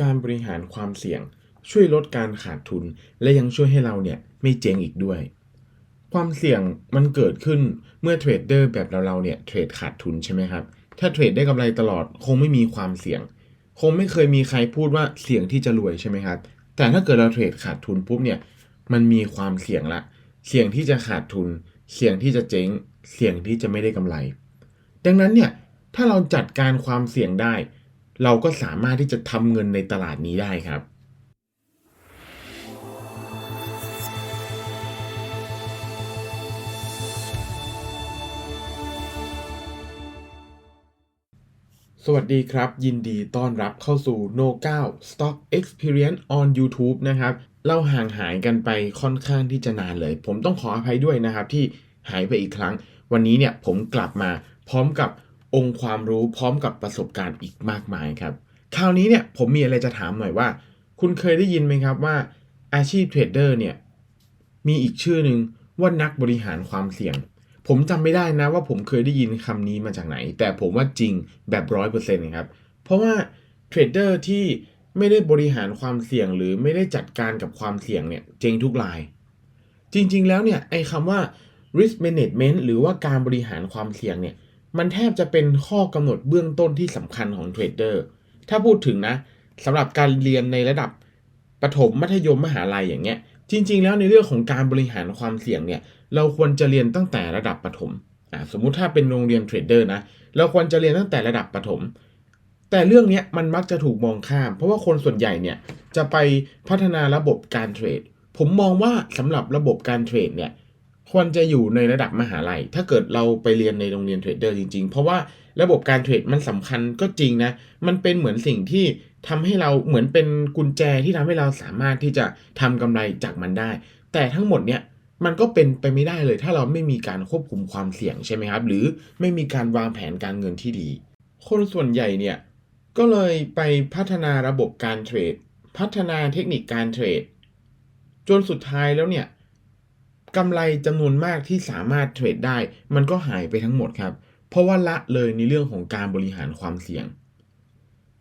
การบริหารความเสี่ยง ช่วยลดการขาดทุน และยังช่วยให้เราเนี่ยไม่เจ๊งอีกด้วย ความเสี่ยงมันเกิดขึ้นเมื่อเทรดเดอร์แบบเราๆเนี่ยเทรดขาดทุนใช่ไหมครับถ้าเทรดได้กำไรตลอดคงไม่มีความเสี่ยง คงไม่เคยมีใครพูดว่าเสี่ยงที่จะรวยใช่ไหมครับแต่ถ้าเกิดเราเทรดขาดทุนปุ๊บเนี่ยมันมีความเสี่ยงละ เสี่ยงที่จะขาดทุน เสี่ยงที่จะเจ๊ง เสี่ยงที่จะไม่ได้กำไร ดังนั้นเนี่ยถ้าเราจัดการความเสี่ยงได้ เราก็สามารถที่จะทำเงินในตลาดนี้ได้ครับสวัสดีครับ ยินดีต้อนรับเข้าสู่ No 9 Stock Experience on YouTube นะครับเราห่างหายกันไปค่อนข้างที่จะนานเลย ผมต้องขออภัยด้วยนะครับที่หายไปอีกครั้ง วันนี้เนี่ยผมกลับมาพร้อมกับ องค์ความรู้พร้อมกับประสบการณ์อีกมากมายครับ คราวนี้เนี่ยผมมีอะไรจะถามหน่อยว่า คุณเคยได้ยินไหมครับว่าอาชีพเทรดเดอร์เนี่ยมีอีกชื่อหนึ่งว่านักบริหารความเสี่ยง ผมจำไม่ได้นะว่าผมเคยได้ยินคำนี้มาจากไหน แต่ผมว่าจริงแบบร้อยเปอร์เซ็นต์ครับ เพราะว่าเทรดเดอร์ที่ไม่ได้บริหารความเสี่ยงหรือไม่ได้จัดการกับความเสี่ยงเนี่ยเจงทุกราย จริง ๆ แล้วเนี่ยไอ้คำว่า risk management หรือว่าการบริหารความเสี่ยงเนี่ย มันแทบจะเป็นข้อกำหนดเบื้องต้นที่สำคัญของเทรดเดอร์ ถ้าพูดถึงนะสำหรับการเรียนในระดับประถมมัธยมมหาลัยอย่างเงี้ย จริง ๆ แล้วในเรื่องของการบริหารความเสี่ยงเนี่ย เราควรจะเรียนตั้งแต่ระดับประถมอ่าสมมุติถ้าเป็นโรงเรียนเทรดเดอร์นะ เราควรจะเรียนตั้งแต่ระดับประถม แต่เรื่องเนี้ยมันมักจะถูกมองข้าม เพราะว่าคนส่วนใหญ่เนี่ยจะไปพัฒนาระบบการเทรด ผมมองว่าสำหรับระบบการเทรดเนี่ย ควรจะอยู่ในระดับมหาลัย ถ้าเกิดเราไปเรียนในโรงเรียนเทรดเดอร์จริง ๆ เพราะว่าระบบการเทรดมันสำคัญก็จริงนะ มันเป็นเหมือนสิ่งที่ทำให้เราเหมือนเป็นกุญแจที่ทำให้เราสามารถที่จะทำกำไรจากมันได้ แต่ทั้งหมดเนี่ยมันก็เป็นไปไม่ได้เลย ถ้าเราไม่มีการควบคุมความเสี่ยงใช่ไหมครับ หรือไม่มีการวางแผนการเงินที่ดี คนส่วนใหญ่เนี่ยก็เลยไปพัฒนาระบบการเทรด พัฒนาเทคนิคการเทรด จนสุดท้ายแล้วเนี่ย กำไรจำนวนมากที่สามารถเทรดได้ มันก็หายไปทั้งหมดครับ เพราะว่าละเลยในเรื่องของการบริหารความเสี่ยง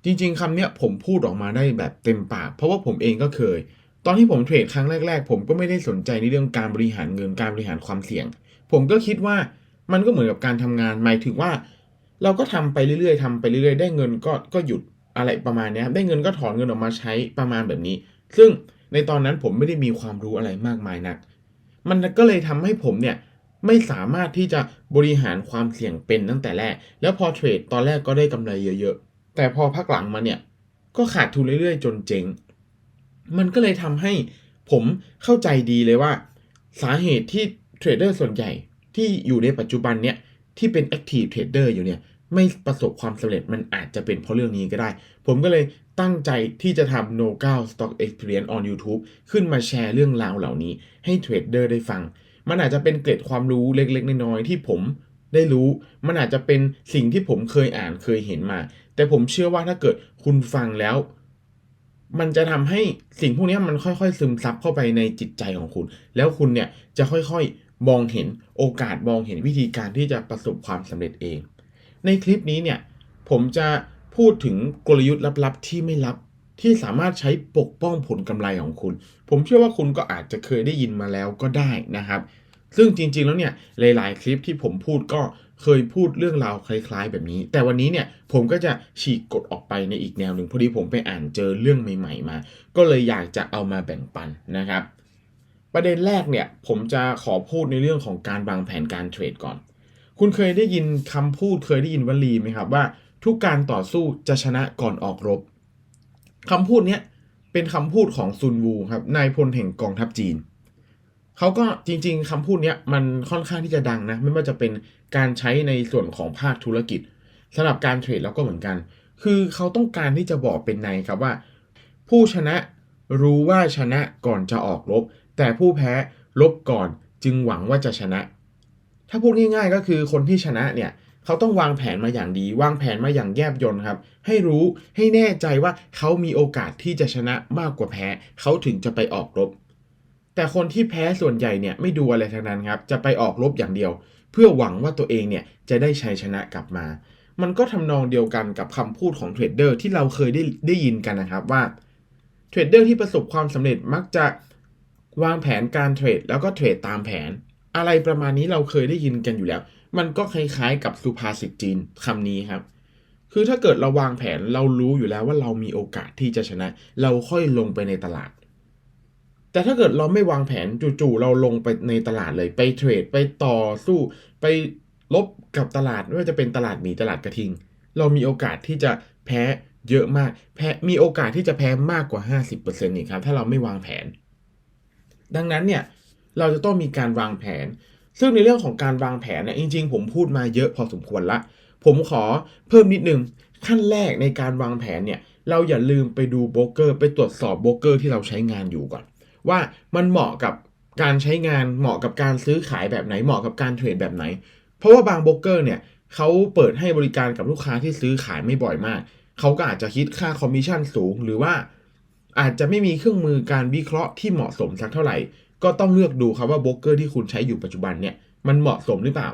จริงๆคำเนี้ยผมพูดออกมาได้แบบเต็มปาก เพราะว่าผมเองก็เคย ตอนที่ผมเทรดครั้งแรก ๆ ผมก็ไม่ได้สนใจในเรื่องการบริหารเงินการบริหารความเสี่ยง ผมก็คิดว่ามันก็เหมือนกับการทำงานหมายถึงว่า เราก็ทำไปเรื่อยๆทำไปเรื่อยๆ ได้เงินก็ก็หยุดอะไรประมาณเนี้ยครับได้เงินก็ถอนเงินออกมาใช้ประมาณแบบนี้ ซึ่งในตอนนั้นผมไม่ได้มีความรู้อะไรมากมายนัก มันก็เลยทำให้ผมเนี่ยไม่สามารถที่จะบริหารความเสี่ยงเป็นตั้งแต่แรก แล้วพอเทรดตอนแรกก็ได้กำไรเยอะๆ แต่พอพักหลังมาเนี่ยก็ขาดทุนเรื่อยๆ จนเจ๊ง มันก็เลยทำให้ผมเข้าใจดีเลยว่า สาเหตุที่เทรดเดอร์ส่วนใหญ่ที่อยู่ในปัจจุบันเนี่ยที่เป็น Active Trader อยู่เนี่ยไม่ประสบความสำเร็จมันอาจจะเป็นเพราะเรื่องนี้ก็ได้ ผมก็เลย ตั้งใจที่จะทำ No 9 Stock Experience on YouTube ขึ้นมาแชร์เรื่องราวเหล่านี้ให้เทรดเดอร์ได้ฟัง มันอาจจะเป็นเกร็ดความรู้เล็กๆ น้อยๆ ที่ผมได้รู้ มันอาจจะเป็นสิ่งที่ผมเคยอ่านเคยเห็นมา แต่ผมเชื่อว่าถ้าเกิดคุณฟังแล้ว มันจะทำให้สิ่งพวกนี้มันค่อยๆ ซึมซับเข้าไปในจิตใจของคุณ แล้วคุณเนี่ยจะค่อยๆ มองเห็นโอกาสมองเห็นวิธีการที่จะประสบความสำเร็จเอง ในคลิปนี้เนี่ยผมจะ พูดถึงกลยุทธ์ลับๆ ที่ไม่ลับที่สามารถใช้ปกป้องผลกำไรของคุณ ผมเชื่อว่าคุณก็อาจจะเคยได้ยินมาแล้วก็ได้นะครับ ซึ่งจริงๆแล้วเนี่ยหลายๆคลิปที่ผมพูดก็เคยพูดเรื่องราวคล้ายๆ แบบนี้ แต่วันนี้เนี่ยผมก็จะฉีกกฎออกไปในอีกแนวหนึ่งพอดีผมไปอ่านเจอเรื่องใหม่ ๆ มา ก็เลยอยากจะเอามาแบ่งปันนะครับ ประเด็นแรกเนี่ยผมจะขอพูดในเรื่องของการวางแผนการเทรดก่อน คุณเคยได้ยินคำพูดเคยได้ยินวลีไหมครับว่า ทุกการต่อสู้จะชนะก่อนออกรบคำพูดเนี้ยเป็นคำพูดของซุนวูครับนายพลแห่งกองทัพจีนเขาก็จริง ๆคำพูดเนี้ยมันค่อนข้างที่จะดังนะ ไม่ว่าจะเป็นการใช้ในส่วนของภาคธุรกิจสำหรับการเทรดแล้วก็เหมือนกัน คือเขาต้องการที่จะบอกเป็นในครับว่า ผู้ชนะรู้ว่าชนะก่อนจะออกรบ แต่ผู้แพ้ลบก่อนจึงหวังว่าจะชนะ ถ้าพูดง่ายๆก็คือคนที่ชนะเนี่ย เขาต้องวางแผนมาอย่างดี วางแผนมาอย่างแยบยลครับ ให้รู้ให้แน่ใจว่าเขามีโอกาสที่จะชนะมากกว่าแพ้ เขาถึงจะไปออกรบ แต่คนที่แพ้ส่วนใหญ่เนี่ยไม่ดูอะไรทั้งนั้นครับ จะไปออกรบอย่างเดียว เพื่อหวังว่าตัวเองเนี่ยจะได้ชัยชนะกลับมา มันก็ทำนองเดียวกันกับคำพูดของเทรดเดอร์ที่เราเคยได้ได้ยินกันนะครับว่าเทรดเดอร์ที่ประสบความสำเร็จมักจะวางแผนการเทรดแล้วก็เทรดตามแผน อะไรประมาณนี้เราเคยได้ยินกันอยู่แล้ว มันก็คล้ายๆกับสุภาษิตจีนคำนี้ครับ คือถ้าเกิดเราวางแผนเรารู้อยู่แล้วว่าเรามีโอกาสที่จะชนะ เราค่อยลงไปในตลาด แต่ถ้าเกิดเราไม่วางแผนจู่ๆเราลงไปในตลาดเลยไปเทรดไปต่อสู้ ไปลบกับตลาดไม่ว่าจะเป็นตลาดหมีตลาดกระทิง เรามีโอกาสที่จะแพ้เยอะมาก แพ้มีโอกาสที่จะแพ้มากกว่า 50%อีกครับ ถ้าเราไม่วางแผน ดังนั้นเนี่ย เราจะต้องมีการวางแผน ซึ่งในเรื่องของการวางแผนเนี่ยจริง ๆ ผมพูดมาเยอะพอสมควรละ ผมขอเพิ่มนิดนึงขั้นแรกในการวางแผนเนี่ยเราอย่าลืมไปดูโบรกเกอร์ ไปตรวจสอบโบรกเกอร์ที่เราใช้งานอยู่ก่อน ว่ามันเหมาะกับการใช้งานเหมาะกับการซื้อขายแบบไหนเหมาะกับการเทรดแบบไหน เพราะว่าบางโบรกเกอร์เนี่ยเขาเปิดให้บริการกับลูกค้าที่ซื้อขายไม่บ่อยมากเขาก็อาจจะคิดค่าคอมมิชชั่นสูง หรือว่าอาจจะไม่มีเครื่องมือการวิเคราะห์ที่เหมาะสมสักเท่าไหร่ ก็ต้องเลือกดูครับว่าโบรกเกอร์ที่คุณใช้อยู่ปัจจุบันเนี่ยมันเหมาะสมหรือเปล่า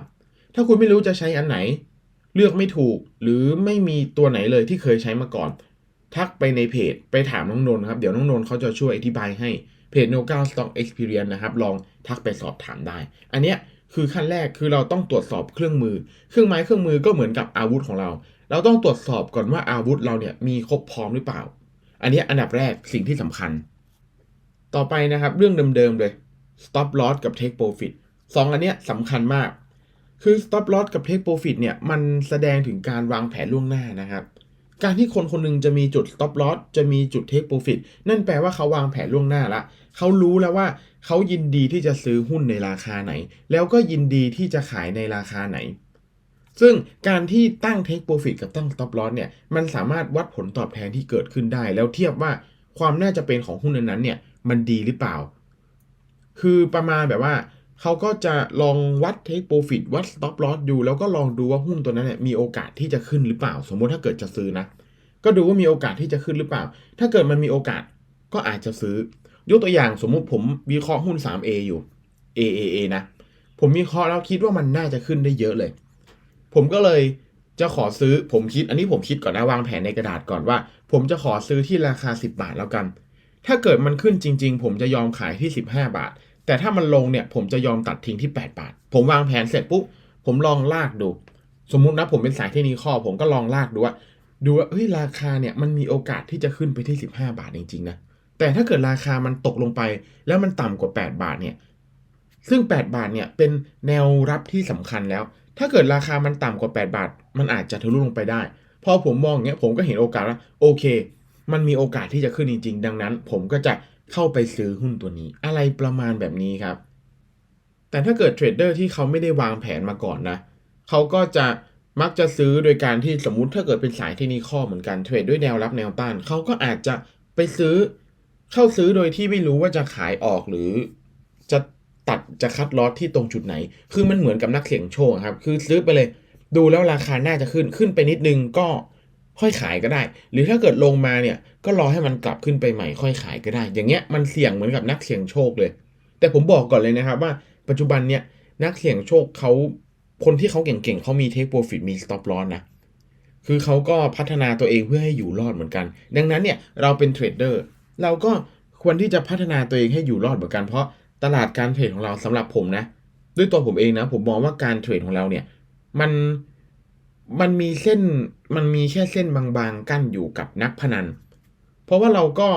ถ้าคุณไม่รู้จะใช้อันไหน เลือกไม่ถูกหรือไม่มีตัวไหนเลยที่เคยใช้มาก่อน ทักไปในเพจไปถามน้องนนท์ครับ เดี๋ยวน้องนนท์เขาจะช่วยอธิบายให้เพจ No 9 Stock Experience นะครับ ลองทักไปสอบถามได้ อันเนี้ยคือขั้นแรกคือเราต้องตรวจสอบเครื่องมือ เครื่องไม้เครื่องมือก็เหมือนกับอาวุธของเรา เราต้องตรวจสอบก่อนว่าอาวุธเราเนี่ยมีครบพร้อมหรือเปล่า อันนี้อันดับแรกสิ่งที่สำคัญ ต่อไปนะครับเรื่องเดิมๆเลย stop loss กับ take profit สองอันเนี้ยสำคัญมาก คือ stop loss กับ take profit เนี่ยมันแสดงถึงการวางแผนล่วงหน้านะครับ การที่คนคนหนึงจะมีจุด stop loss จะมีจุด take profit นั่นแปลว่าเขาวางแผนล่วงหน้าละเขารู้แล้วว่าเขายินดีที่จะซื้อหุ้นในราคาไหน แล้วก็ยินดีที่จะขายในราคาไหน ซึ่งการที่ตั้ง take profit กับตั้ง stop loss เนี่ยมันสามารถวัดผลตอบแทนที่เกิดขึ้นได้ แล้วเทียบว่าความน่าจะเป็นของหุ้นนั้นๆเนี่ย มันดีหรือเปล่า คือประมาณแบบว่าเขาก็จะลองวัด take profit วัด stop loss ดู แล้วก็ลองดูว่าหุ้นตัวนั้นเนี่ยมีโอกาสที่จะขึ้นหรือเปล่า สมมติถ้าเกิดจะซื้อนะ ก็ดูว่ามีโอกาสที่จะขึ้นหรือเปล่า ถ้าเกิดมันมีโอกาสก็อาจจะซื้อ ยกตัวอย่างสมมุติผมวิเคราะห์หุ้น 3A อยู่ AAA นะ ผมวิเคราะห์แล้วคิดว่ามันน่าจะขึ้นได้เยอะเลย ผมก็เลยจะขอซื้อผมคิดอันนี้ผมคิดก่อนนะวางแผนในกระดาษก่อนว่า ผมจะขอซื้อที่ราคา 10 บาทแล้วกัน ถ้าเกิดมันขึ้นจริง ๆ ผมจะยอมขายที่ 15 บาท แต่ถ้ามันลงเนี่ยผมจะยอมตัดทิ้งที่ 8 บาท ผมวางแผนเสร็จปุ๊บผมลองลากดู สมมุตินะผมเป็นสายเทคนิคอผมก็ลองลากดูว่าดูว่าเฮ้ยราคาเนี่ยมันมีโอกาสที่จะขึ้นไปที่ 15 บาทจริงๆนะแต่ถ้าเกิดราคามันตกลงไป แล้วมันต่ำกว่า 8 บาทเนี่ยซึ่ง 8 บาทเนี่ยเป็นแนวรับที่สำคัญแล้ว ถ้าเกิดราคามันต่ำกว่า 8 บาท มันอาจจะทะลุลงไปได้ พอผมมองอย่างเงี้ยผมก็เห็นโอกาสว่าโอเค มันมีโอกาสที่จะขึ้นจริงๆ ดังนั้น ผมก็จะเข้าไปซื้อหุ้นตัวนี้ อะไรประมาณแบบนี้ครับ แต่ถ้าเกิดเทรดเดอร์ที่เขาไม่ได้วางแผนมาก่อนนะเขาก็จะมักจะซื้อโดยการที่สมมติถ้าเกิดเป็นสายเทคนิคอเหมือนกันเทรดด้วยแนวรับแนวต้านเขาก็อาจจะไปซื้อเข้าซื้อโดยที่ไม่รู้ว่าจะขายออกหรือจะตัดจะคัดลอตที่ตรงจุดไหน คือมันเหมือนกับนักเสี่ยงโชคครับ คือซื้อไปเลย ดูแล้วราคาน่าจะขึ้นขึ้นไปนิดนึงก็ ค่อยขายก็ได้ หรือถ้าเกิดลงมาเนี่ยก็รอให้มันกลับขึ้นไปใหม่ค่อยขายก็ได้ อย่างเงี้ยมันเสี่ยงเหมือนกับนักเสี่ยงโชคเลย แต่ผมบอกก่อนเลยนะครับว่าปัจจุบันเนี่ยนักเสี่ยงโชคเขาคนที่เขาเก่งๆเขามีเทคโปรฟิตมีสต็อปลอสนะคือเขาก็พัฒนาตัวเองเพื่อให้อยู่รอดเหมือนกัน ดังนั้นเนี่ยเราเป็นเทรดเดอร์เราก็ควรที่จะพัฒนาตัวเองให้อยู่รอดเหมือนกันเพราะตลาดการเทรดของเราสำหรับผมนะ ด้วยตัวผมเองนะ ผมมองว่าการเทรดของเราเนี่ย มัน มันมีเส้นมันมีแค่เส้นบางๆ กั้นอยู่กับนักพนัน เพราะว่าเราก็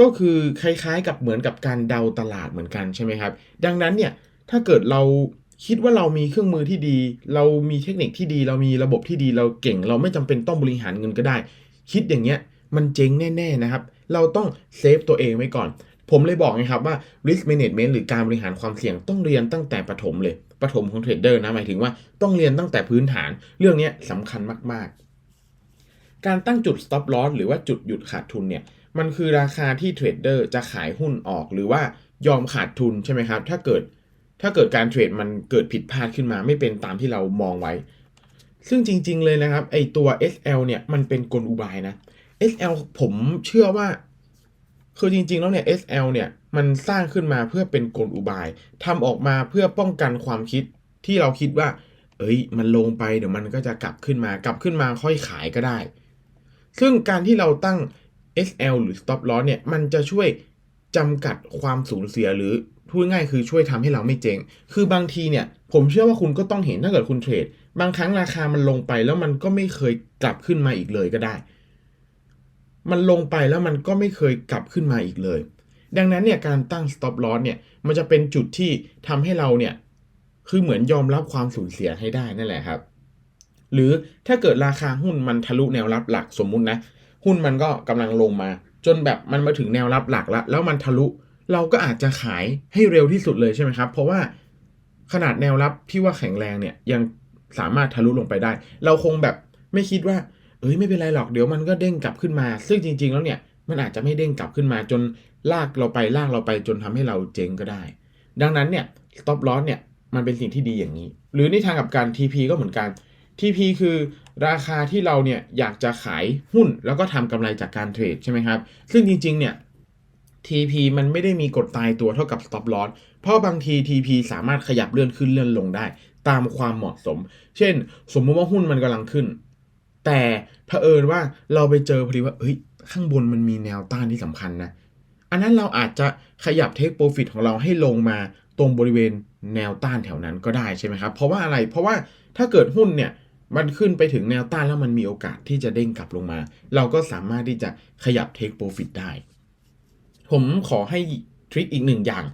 ก็คือคล้ายๆกับเหมือนกับการเดาตลาดเหมือนกันใช่ไหมครับ ดังนั้นเนี่ยถ้าเกิดเราคิดว่าเรามีเครื่องมือที่ดี เรามีเทคนิคที่ดี เรามีระบบที่ดีเราเก่ง เราไม่จำเป็นต้องบริหารเงินก็ได้ คิดอย่างเงี้ยมันเจ๊งแน่ ๆนะครับ เราต้องเซฟตัวเองไว้ก่อน ผมเลยบอกไงครับว่า risk management หรือการบริหารความเสี่ยงต้องเรียนตั้งแต่ประถมเลย ประถมของเทรดเดอร์นะหมายถึงว่าต้องเรียนตั้งแต่พื้นฐานเรื่องนี้สำคัญมาก ๆ การตั้งจุด stop loss หรือว่าจุดหยุดขาดทุนเนี่ยมันคือราคาที่เทรดเดอร์จะขายหุ้นออกหรือว่ายอมขาดทุนใช่ไหมครับ ถ้าเกิดถ้าเกิดการเทรดมันเกิดผิดพลาดขึ้นมาไม่เป็นตามที่เรามองไว้ ซึ่งจริง ๆ เลยนะครับไอตัว SL เนี่ยมันเป็นกลอุบายนะ SL ผมเชื่อว่าคือจริง ๆ แล้วเนี่ย SL เนี่ย มันสร้างขึ้นมาเพื่อเป็นกลอุบายทำออกมาเพื่อป้องกันความคิดที่เราคิดว่า เอ้ย มันลงไปเดี๋ยวมันก็จะกลับขึ้นมากลับขึ้นมาค่อยขายก็ได้ ซึ่งการที่เราตั้ง SL หรือ stop loss เนี่ยมันจะช่วยจำกัดความสูญเสียหรือพูดง่ายคือช่วยทำให้เราไม่เจ๊ง คือบางทีเนี่ย ผมเชื่อว่าคุณก็ต้องเห็นถ้าเกิดคุณเทรด บางครั้งราคามันลงไปแล้วมันก็ไม่เคยกลับขึ้นมาอีกเลยก็ได้ มันลงไปแล้วมันก็ไม่เคยกลับขึ้นมาอีกเลย ดังนั้นเนี่ยการตั้ง stop loss เนี่ยมันจะเป็นจุดที่ทำให้เราเนี่ยคือเหมือนยอมรับความสูญเสียให้ได้นั่นแหละครับ หรือถ้าเกิดราคาหุ้นมันทะลุแนวรับหลักสมมุตินะ หุ้นมันก็กำลังลงมา จนแบบมันมาถึงแนวรับหลักแล้วแล้วมันทะลุเราก็อาจจะขายให้เร็วที่สุดเลยใช่ไหมครับ เพราะว่าขนาดแนวรับที่ว่าแข็งแรงเนี่ยยังสามารถทะลุลงไปได้ เราคงแบบไม่คิดว่า เอ้ยไม่เป็นไรหรอกเดี๋ยวมันก็เด้งกลับขึ้นมา ซึ่งจริง ๆ แล้วเนี่ยมันอาจจะไม่เด้งกลับขึ้นมาจน ลากเราไปลากเราไปจนทำให้เราเจ๊งก็ได้ ดังนั้นเนี่ย stop loss เนี่ยมันเป็นสิ่งที่ดีอย่างนี้ หรือในทางกับการ TP ก็เหมือนกัน TP คือราคาที่เราเนี่ยอยากจะขายหุ้นแล้วก็ทำกำไรจากการเทรดใช่ไหมครับ ซึ่งจริงๆเนี่ย TP มันไม่ได้มีกฎตายตัวเท่ากับ stop loss เพราะบางที TP สามารถขยับเลื่อนขึ้นเลื่อนลงได้ ตามความเหมาะสม เช่น สมมติว่าหุ้นมันกำลังขึ้น แต่เผอิญว่าเราไปเจอพอดีว่าเฮ้ยข้างบนมันมีแนวต้านที่สำคัญนะ อันนั้นเราอาจจะขยับเทคโปรฟิตของเราให้ลงมาตรงบริเวณแนวต้านแถวนั้นก็ได้ใช่ไหมครับ เพราะว่าอะไร เพราะว่าถ้าเกิดหุ้นเนี่ยมันขึ้นไปถึงแนวต้านแล้วมันมีโอกาสที่จะเด้งกลับลงมา เราก็สามารถที่จะขยับเทคโปรฟิตได้ ผมขอให้ทริคอีกหนึ่งอย่าง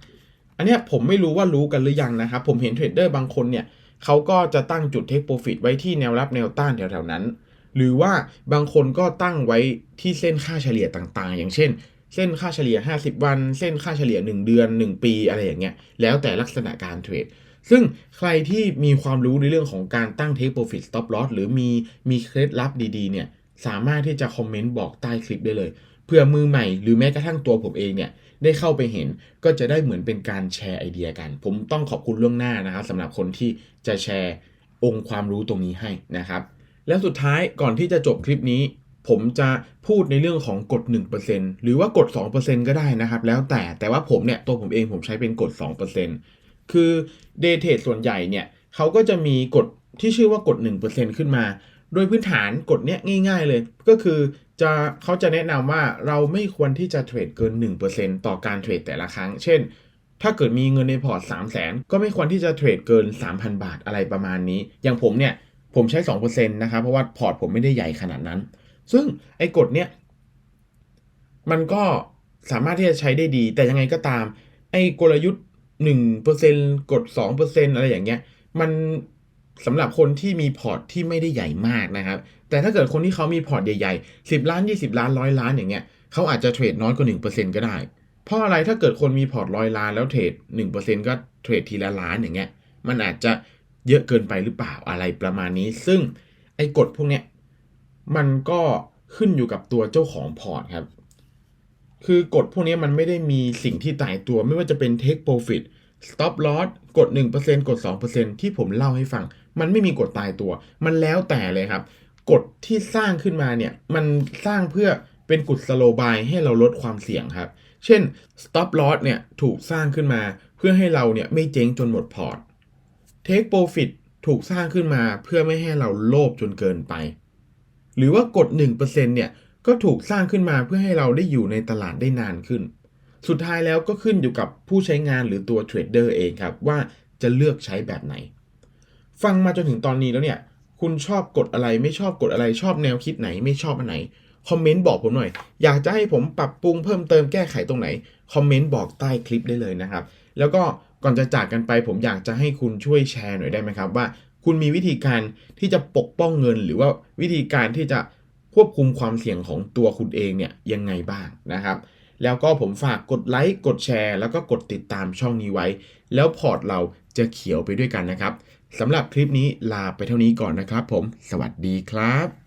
อันนี้ผมไม่รู้ว่ารู้กันหรือยังนะครับ ผมเห็นเทรดเดอร์บางคนเนี่ยเขาก็จะตั้งจุดเทคโปรฟิตไว้ที่แนวรับแนวต้านแถวๆนั้น หรือว่าบางคนก็ตั้งไว้ที่เส้นค่าเฉลี่ยต่างๆ อย่างเช่น เส้นค่าเฉลี่ย 50 วัน เส้นค่าเฉลี่ย 1 เดือน 1 ปีอะไรอย่างเงี้ย แล้วแต่ลักษณะการเทรด ซึ่งใครที่มีความรู้ในเรื่องของการตั้ง take profit stop loss หรือมีมีเคล็ดลับดีๆ เนี่ย สามารถที่จะคอมเมนต์บอกใต้คลิปได้เลย เพื่อมือใหม่หรือแม้กระทั่งตัวผมเองเนี่ยได้เข้าไปเห็นก็จะได้เหมือนเป็นการแชร์ไอเดียกัน ผมต้องขอบคุณล่วงหน้านะครับสำหรับคนที่จะแชร์องค์ความรู้ตรงนี้ให้นะครับ แล้วสุดท้ายก่อนที่จะจบคลิปนี้ ผมจะพูดในเรื่องของกฎ 1%หรือว่ากฎ 2%ก็ได้นะครับ แล้วแต่แต่ว่าผมเนี่ยตัวผมเองผมใช้เป็นกฎ 2%คือ Day Trade ส่วนใหญ่เนี่ยเขาก็จะมีกฎที่ชื่อว่ากฎ 1%ขึ้นมา โดยพื้นฐานกฎเนี้ยง่าย ๆ เลย ก็คือจะเขาจะแนะนำว่าเราไม่ควรที่จะเทรดเกิน 1%ต่อการเทรดแต่ละครั้ง เช่น ถ้าเกิดมีเงินในพอร์ต 3 0 0 0 0 0ก็ไม่ควรที่จะเทรดเกิน 3,000 บาทอะไรประมาณนี้ อย่างผมเนี่ยผมใช้ 2%นะครับ เพราะว่าพอร์ตผมไม่ได้ใหญ่ขนาดนั้น ซึ่งไอ้กฎเนี้ยมันก็สามารถที่จะใช้ได้ดี แต่ยังไงก็ตาม ไอ้กลยุทธ์1%กด2%อะไรอย่างเงี้ย มันสำหรับคนที่มีพอร์ตที่ไม่ได้ใหญ่มากนะครับ แต่ถ้าเกิดคนที่เขามีพอร์ตใหญ่ๆ10ล้าน20ล้านร้อยล้านอย่างเงี้ยเขาอาจจะเทรดน้อยกว่า1%ก็ได้ เพราะอะไรถ้าเกิดคนมีพอร์ตร้อยล้านแล้วเทรด1%ก็เทรดทีละล้านอย่างเงี้ย มันอาจจะเยอะเกินไปหรือเปล่าอะไรประมาณนี้ ซึ่งไอ้กฎพวกเนี้ย มันก็ขึ้นอยู่กับตัวเจ้าของพอร์ตครับ คือกฎพวกนี้มันไม่ได้มีสิ่งที่ตายตัวไม่ว่าจะเป็น take profit stop loss กด 1%กด 2%ที่ผมเล่าให้ฟัง มันไม่มีกฎตายตัว มันแล้วแต่เลยครับ กฎที่สร้างขึ้นมาเนี่ย มันสร้างเพื่อเป็นกุศโลบายให้เราลดความเสี่ยงครับ เช่น stop loss เนี่ยถูกสร้างขึ้นมาเพื่อให้เราเนี่ยไม่เจ๊งจนหมดพอร์ต take profit ถูกสร้างขึ้นมาเพื่อไม่ให้เราโลภจนเกินไป หรือว่ากฎ1%เนี่ยก็ถูกสร้างขึ้นมาเพื่อให้เราได้อยู่ในตลาดได้นานขึ้น สุดท้ายแล้วก็ขึ้นอยู่กับผู้ใช้งานหรือตัวเทรดเดอร์เองครับว่าจะเลือกใช้แบบไหน ฟังมาจนถึงตอนนี้แล้วเนี่ยคุณชอบกฎอะไรไม่ชอบกฎอะไรชอบแนวคิดไหนไม่ชอบอันไหนคอมเมนต์บอกผมหน่อย อยากจะให้ผมปรับปรุงเพิ่มเติมแก้ไขตรงไหน คอมเมนต์บอกใต้คลิปได้เลยนะครับ แล้วก็ก่อนจะจากกันไปผมอยากจะให้คุณช่วยแชร์หน่อยได้ไหมครับว่า คุณมีวิธีการที่จะปกป้องเงิน หรือว่าวิธีการที่จะควบคุมความเสี่ยงของตัวคุณเองเนี่ยยังไงบ้างนะครับ แล้วก็ผมฝากกดไลค์กดแชร์ แล้วก็กดติดตามช่องนี้ไว้ แล้วพอร์ตเราจะเขียวไปด้วยกันนะครับสำหรับคลิปนี้ลาไปเท่านี้ก่อนนะครับ ผม สวัสดีครับ